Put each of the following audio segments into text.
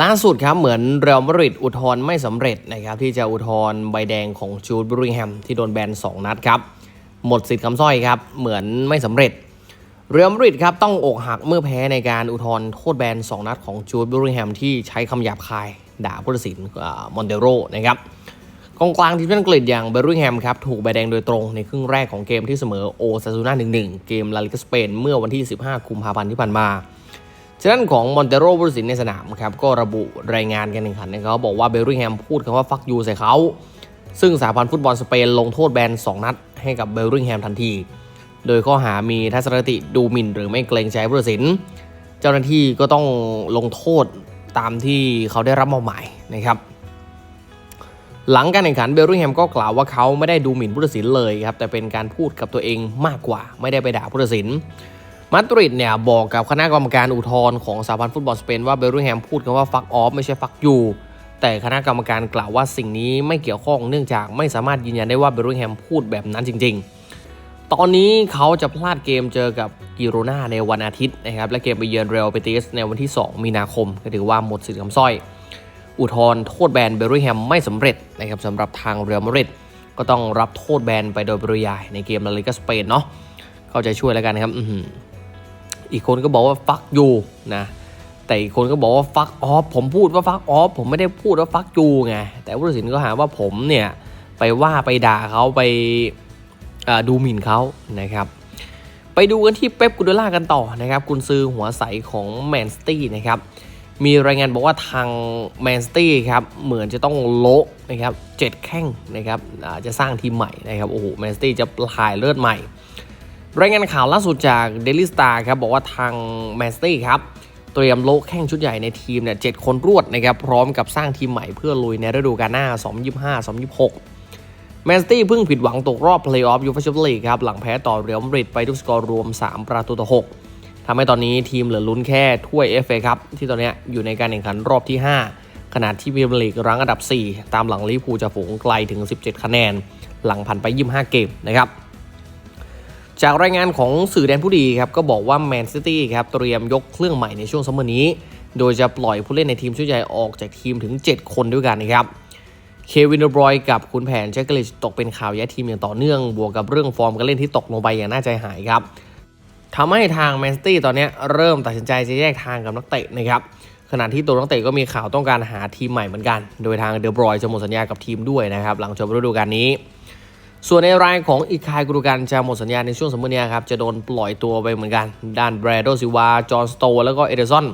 ล่าสุดครับเหมือนเรอัลมาดริดอุทธรณ์ไม่สำเร็จนะครับที่จะอุทธรณ์ใบแดงของจูดบริงแฮมที่โดนแบน 2 นัดครับ หมดสิทธิ์คำสร้อยครับ เหมือนไม่สำเร็จ เรอัลมาดริดครับต้องอกหักเมื่อแพ้ในการอุทธรณ์โทษแบน 2 นัดของจูดบริงแฮมที่ใช้คำหยาบคาย ด่าผู้ตัดสินมอนเดโรนะครับกองกลางทีมชาติอังกฤษอย่างเบร์ริงแฮมครับถูกใบแดงโดยตรงในครึ่งแรกของเกมที่เสมอโอซาซูน่า1-1 เกมลาลิกาสเปนเมื่อวันที่ 15 กุมภาพันธ์ที่ผ่านมา ฉะนั้นของมอนเตโรผู้ตัดสินในสนามครับก็ระบุรายงานการแข่งขันนะครับบอกว่าเบลริงแฮมพูดคำว่าฟักยูใส่เขา ซึ่งสหพันธ์ฟุตบอลสเปนลงโทษแบน 2 นัดให้กับเบลริงแฮมทันที โดยข้อหามีทัศนคติดูหมิ่น หรือไม่เกรงใจผู้ตัดสิน เจ้าหน้าที่ก็ต้องลงโทษตามที่เขาได้รับมอบหมายนะครับหลังการแข่งขันเบลริงแฮมก็กล่าวว่าเขาไม่ได้ดูหมิ่นผู้ตัดสินเลยครับแต่เป็นการพูดกับตัวเองมากกว่าไม่ได้ไปด่าผู้ตัดสิน มาดริดเนี่ยบอกกับคณะกรรมการอุทธรณ์ของสหพันธ์ฟุตบอลสเปนว่าเบลริงแฮมพูดคำว่าฟักออฟไม่ใช่ฟักยูแต่คณะกรรมการกล่าวว่าสิ่งนี้ไม่เกี่ยวข้องเนื่องจากไม่สามารถยืนยันได้ว่าเบลริงแฮมพูดแบบนั้นจริง ๆ ตอนนี้เขาจะพลาดเกมเจอกับกิโรนาในวันอาทิตย์นะครับและเกมไปเยือนเรอัลเบติสในวันที่ 2 มีนาคม ก็ถือว่าหมดสิทธิ์คำสร้อย อุทธรณ์โทษแบนเบลริงแฮมไม่สำเร็จนะครับสำหรับทางเรอัลมาดริดก็ต้องรับโทษแบนไปโดยปริยายในเกมลาลิกาสเปนเนาะเข้าใจช่วยแล้วกันนะครับ อีกคนก็บอกว่าฟักยูนะแต่อีกคนก็บอกว่าฟักออฟผมพูดว่าฟักออฟผมไม่ได้พูดว่าฟักยูไงแต่ผู้ตัดสินก็หาว่าผมเนี่ยไปว่าไปด่าเขาไปดูหมิ่นเขานะครับ ไปดูกันที่เป๊ปกูดล่ากันต่อนะครับกุนซือหัวใสของแมนสตี้นะครับมีรายงานบอกว่าทางแมนสตี้ครับเหมือนจะต้องโละนะครับเจ็ดแข้งนะครับจะสร้างทีมใหม่นะครับโอ้โหแมนสตี้จะพายเลือดใหม่ รายงานข่าวล่าสุดจาก Daily Star ครับบอกว่าทางแมนสตี้ครับเตรียมโละแข้งชุดใหญ่ในทีมเนี่ยเจ็ดคนรวดนะครับพร้อมกับสร้างทีมใหม่เพื่อลุยในฤดูกาลหน้า 2025-2026 แมนสตี้เพิ่งผิดหวังตกรอบเพลย์ออฟยูฟ่าแชมเปี้ยนลีกครับหลังแพ้ต่อเรอัลมาดริดไปด้วยสกอร์รวม 3 ประตูต่อ 6ทำให้ตอนนี้ทีมเหลือลุ้นแค่ถ้วย FA ครับที่ตอนนี้อยู่ในการแข่งขันรอบที่ 5 ขณะที่พรีเมียร์ลีกรั้งอันดับ 4 ตามหลังลิเวอร์พูลจะฝูงไกลถึง 17 คะแนน หลังผ่านไป 25 เกมนะครับ จากรายงานของสื่อแดนผู้ดีครับก็บอกว่าแมนซิตี้ครับเตรียมยกเครื่องใหม่ในช่วงซัมเมอร์นี้ โดยจะปล่อยผู้เล่นในทีมชุดใหญ่ออกจากทีมถึง 7 คนด้วยกันนะครับเควินเดอบรอยกับคุณแผนแจ็คเกลิชตกเป็นข่าวย้ายทีมอย่างต่อเนื่อง บวกกับเรื่องฟอร์มการเล่นที่ตกลงไปอย่างน่าใจหายครับทำให้ทางแมนซิตี้ตอนนี้เริ่มตัดสินใจจะแยกทางกับนักเตะนะครับขณะที่ตัวนักเตะก็มีข่าวต้องการหาทีมใหม่เหมือนกัน โดยทางเดอบรอยจะหมดสัญญากับทีมด้วยนะครับหลังจบฤดูกาลนี้ ส่วนในรายของอีกคายกุรุกันจะหมดสัญญาในช่วงสมมตินี้ครับจะโดนปล่อยตัวไปเหมือนกัน ด้านแบรโดซิวา จอห์นสโตแล้วก็เอเดอร์สัน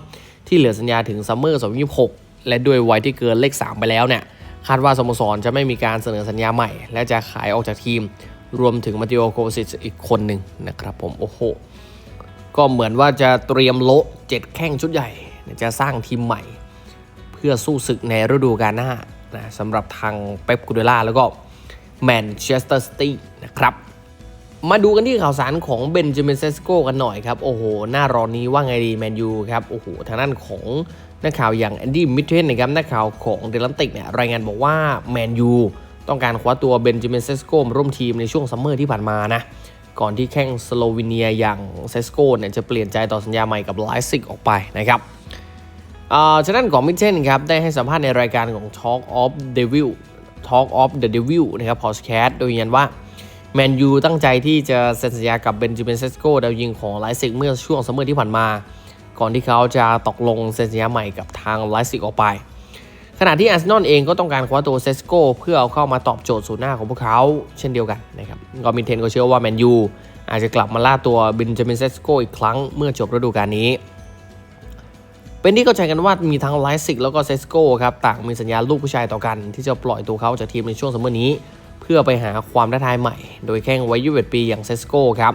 ที่เหลือสัญญาถึงซัมเมอร์2026 และด้วยวัยที่เกินเลข 3 ไปแล้วเนี่ยคาดว่าสโมสรจะไม่มีการเสนอสัญญาใหม่ และจะขายออกจากทีม รวมถึงมาติโอโควิชอีกคนหนึ่งนะครับผมโอ้โหก็เหมือนว่าจะเตรียมโละเจ็ดแข้งชุดใหญ่ จะสร้างทีมใหม่ เพื่อสู้ศึกในฤดูกาลหน้านะสำหรับทางเป๊ปกูเดล่าแล้วก็ แมนเชสเตอร์ซิตี้นะครับ มาดูกันที่ข่าวสารของเบนจามินเซสโกกันหน่อยครับ โอ้โห หน้าร้อนนี้ว่าไงดีแมนยูครับ โอ้โห ทางด้านของนักข่าวอย่างแอนดี้มิทเทนนะครับนักข่าวของเดลันติกเนี่ยรายงานบอกว่าแมนยูต้องการคว้าตัวเบนจามินเซสโกมาร่วมทีมในช่วงซัมเมอร์ที่ผ่านมานะก่อนที่แข้งสโลวีเนียอย่างเซสโกเนี่ยจะเปลี่ยนใจต่อสัญญาใหม่กับไลซิกออกไปนะครับอ่าฉะนั้นของมิเชนครับได้ให้สัมภาษณ์ในรายการของ Talk of Devil Talk of the Devil นะครับพอสแคสโดยยืนยันว่าแมนยูตั้งใจที่จะเซ็นสัญญากับเบนจ a มินเซสโกดาวยิงของไลซิกเมื่อช่วงซัมเมอร์ที่ผ่านมา ก่อนที่เขาจะตกลงเซ็นสัญญาใหม่กับทางไลซิกออกไป ขณะที่อาร์เซนอลเองก็ต้องการคว้าตัวเซสโกเพื่อเอาเข้ามาตอบโจทย์ศูนย์หน้าของพวกเขาเช่นเดียวกันนะครับก็มินเทนก็เชื่อว่าแมนยูอาจจะกลับมาล่าตัวเบนจ a มินเซสโกอีกครั้งเมื่อจบฤดูกาลนี้ เป็นที่เข้าใจกันว่ามีทั้งไลซิกแล้วก็เซสโกครับต่างมีสัญญาลูกผู้ชายต่อกัน ที่จะปล่อยตัวเขาจากทีมในช่วงซัมเมอร์นี้ เพื่อไปหาความท้าทายใหม่ โดยแข้งวัย21ปีอย่างเซสโกครับ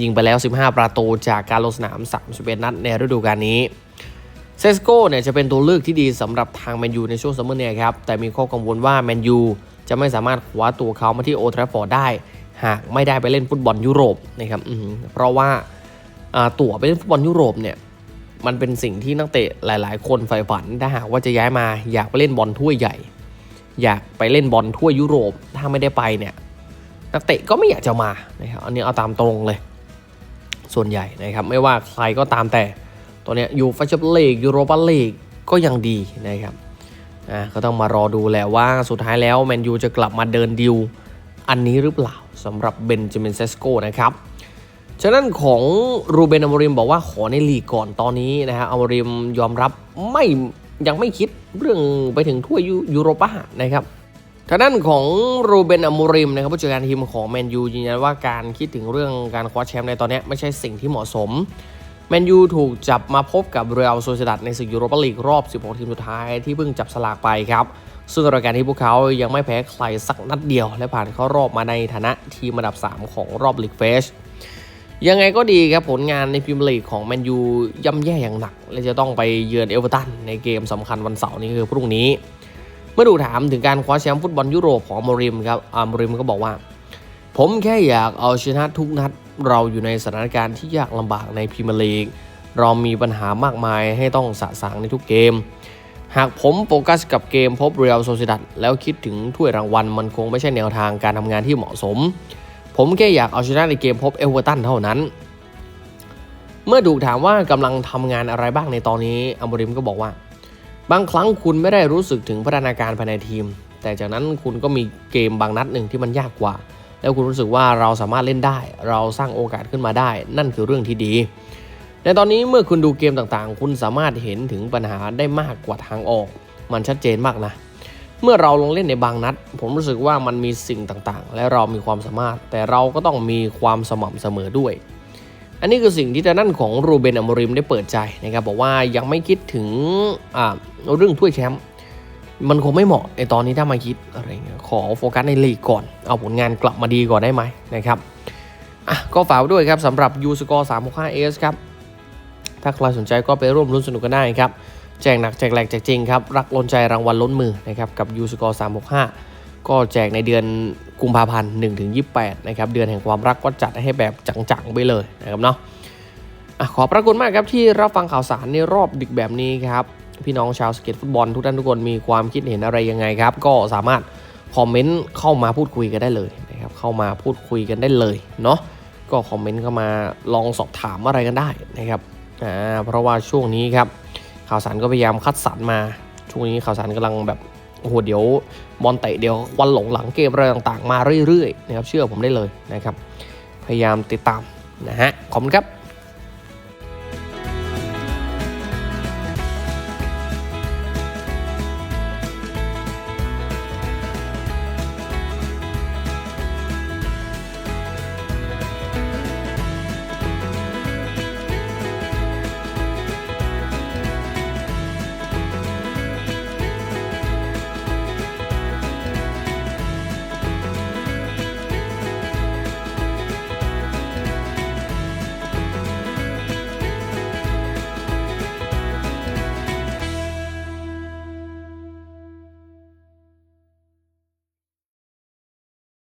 ยิงไปแล้ว 15 ประตูจากการลงสนาม 31 นัดในฤดูกาลนี้เซสโกเนี่ยจะเป็นตัวเลือกที่ดีสำหรับทางแมนยูในช่วงซัมเมอร์เนี่ยครับแต่มีข้อกังวลว่าแมนยูจะไม่สามารถคว้าตัวเขามาที่โอทราฟอร์ดได้ หากไม่ได้ไปเล่นฟุตบอลยุโรปนะครับเพราะว่าตั๋วไปเล่นฟุตบอลยุโรปเนี่ย มันเป็นสิ่งที่นักเตะหลาย ๆ คนใฝ่ฝันถ้าหากว่าจะย้ายมาอยากไปเล่นบอลถ้วยใหญ่ อยากไปเล่นบอลถ้วยยุโรปถ้าไม่ได้ไปเนี่ยนักเตะก็ไม่อยากจะมานะครับอันนี้เอาตามตรงเลย ส่วนใหญ่นะครับไม่ว่าใครก็ตามแต่ตัวเนี้ยยูฟ่าแชมเปี้ยนลีกยูโรปาลีกก็ยังดีนะครับอ่าก็ต้องมารอดูแหละว่าสุดท้ายแล้วแมนยูจะกลับมาเดินดิวอันนี้หรือเปล่าสำหรับเบนจามินเซสโกนะครับ ฉะนั้นของรูเบนอมริมบอกว่าขอในลีกก่อนตอนนี้นะฮะอมริมยอมรับไม่ยังไม่คิดเรื่องไปถึงถ้วยยูโรปานะครับทางด้านของรูเบนอมริมนะครับผู้จัดการทีมของแมนยูยืนยันว่าการคิดถึงเรื่องการคว้าแชมป์ในตอนนี้ไม่ใช่สิ่งที่เหมาะสมแมนยูถูกจับมาพบกับเรอัลโซเซดัดในศึกยูโรปาลีกรอบ 16 ทีมสุดท้ายที่เพิ่งจับสลากไปครับ ซึ่งรายการที่พวกเขายังไม่แพ้ใครสักนัดเดียว และผ่านเข้ารอบมาในฐานะทีมอันดับ 3 ของรอบลีกเฟส ยังไงก็ดีครับผลงานในพรีเมียร์ลีกของแมนยูย่ำแย่อย่างหนัก และจะต้องไปเยือนเอเวอร์ตันในเกมสำคัญวันเสาร์นี้คือพรุ่งนี้ เมื่อดูถามถึงการคว้าแชมป์ฟุตบอลยุโรปของโมริมครับอามริมก็บอกว่า ผมแค่อยากเอาชนะทุกนัดเราอยู่ในสถานการณ์ที่ยากลำบากในพรีเมียร์ลีกเรามีปัญหามากมายให้ต้องสะสางในทุกเกม หากผมโฟกัสกับเกมพบเรียลโซซิดัดแล้วคิดถึงถ้วยรางวัลมันคงไม่ใช่แนวทางการทำงานที่เหมาะสม ผมแค่อยากเอาชนะในเกมพบเอเวอร์ตันเท่านั้น เมื่อถูกถามว่ากำลังทำงานอะไรบ้างในตอนนี้อัมบริมก็บอกว่า บางครั้งคุณไม่ได้รู้สึกถึงพัฒนาการภายในทีม แต่จากนั้นคุณก็มีเกมบางนัดหนึ่งที่มันยากกว่า แล้วคุณรู้สึกว่าเราสามารถเล่นได้ เราสร้างโอกาสขึ้นมาได้ นั่นคือเรื่องที่ดีในตอนนี้เมื่อคุณดูเกมต่างๆ คุณสามารถเห็นถึงปัญหาได้มากกว่าทางออก มันชัดเจนมากนะ เมื่อเราลงเล่นในบางนัด ผมรู้สึกว่ามันมีสิ่งต่างๆ และเรามีความสามารถ แต่เราก็ต้องมีความสม่ำเสมอด้วย อันนี้คือสิ่งที่ทางด้านของรูเบนอมริมได้เปิดใจนะครับบอกว่ายังไม่คิดถึงเรื่องถ้วยแชมป์มันคงไม่เหมาะในตอนนี้ถ้ามาคิดอะไรเงี้ยขอโฟกัสในลีกก่อน เอาผลงานกลับมาดีก่อนได้ไหมนะครับอะก็ฝากด้วยครับสำหรับยูสกอร์365 s ครับ ถ้าใครสนใจก็ไปร่วมรุ้นสนุกกันได้ครับ แจกหนักแจกแหลกแจกจริงครับ รักล้นใจรางวัลล้นมือนะครับกับยูสกอร์365ก็แจกในเดือนกุมภาพันธ์1ถึง28นะครับเดือนแห่งความรักก็จัดให้แบบจังๆไปเลยนะครับเนาะอะขอบพระคุณมากครับที่รับฟังข่าวสารในรอบดึกแบบนี้ครับ พี่น้องชาวสเก็ตฟุตบอลทุกท่านทุกคนมีความคิดเห็นอะไรยังไงครับ ก็สามารถคอมเมนต์เข้ามาพูดคุยกันได้เลยนะครับเข้ามาพูดคุยกันได้เลยเนาะก็คอมเมนต์เข้ามาลองสอบถามอะไรกันได้นะครับอ่าเพราะว่าช่วงนี้ครับ ข่าวสารก็พยายามคัดสรรมาช่วงนี้ข่าวสารกำลังแบบโอ้โหเดี๋ยวบอลเตะเดี๋ยวควันหลงหลังเกมอะไรต่างๆ มาเรื่อยๆนะครับเชื่อผมได้เลยนะครับ พยายามติดตามนะฮะขอบคุณครับ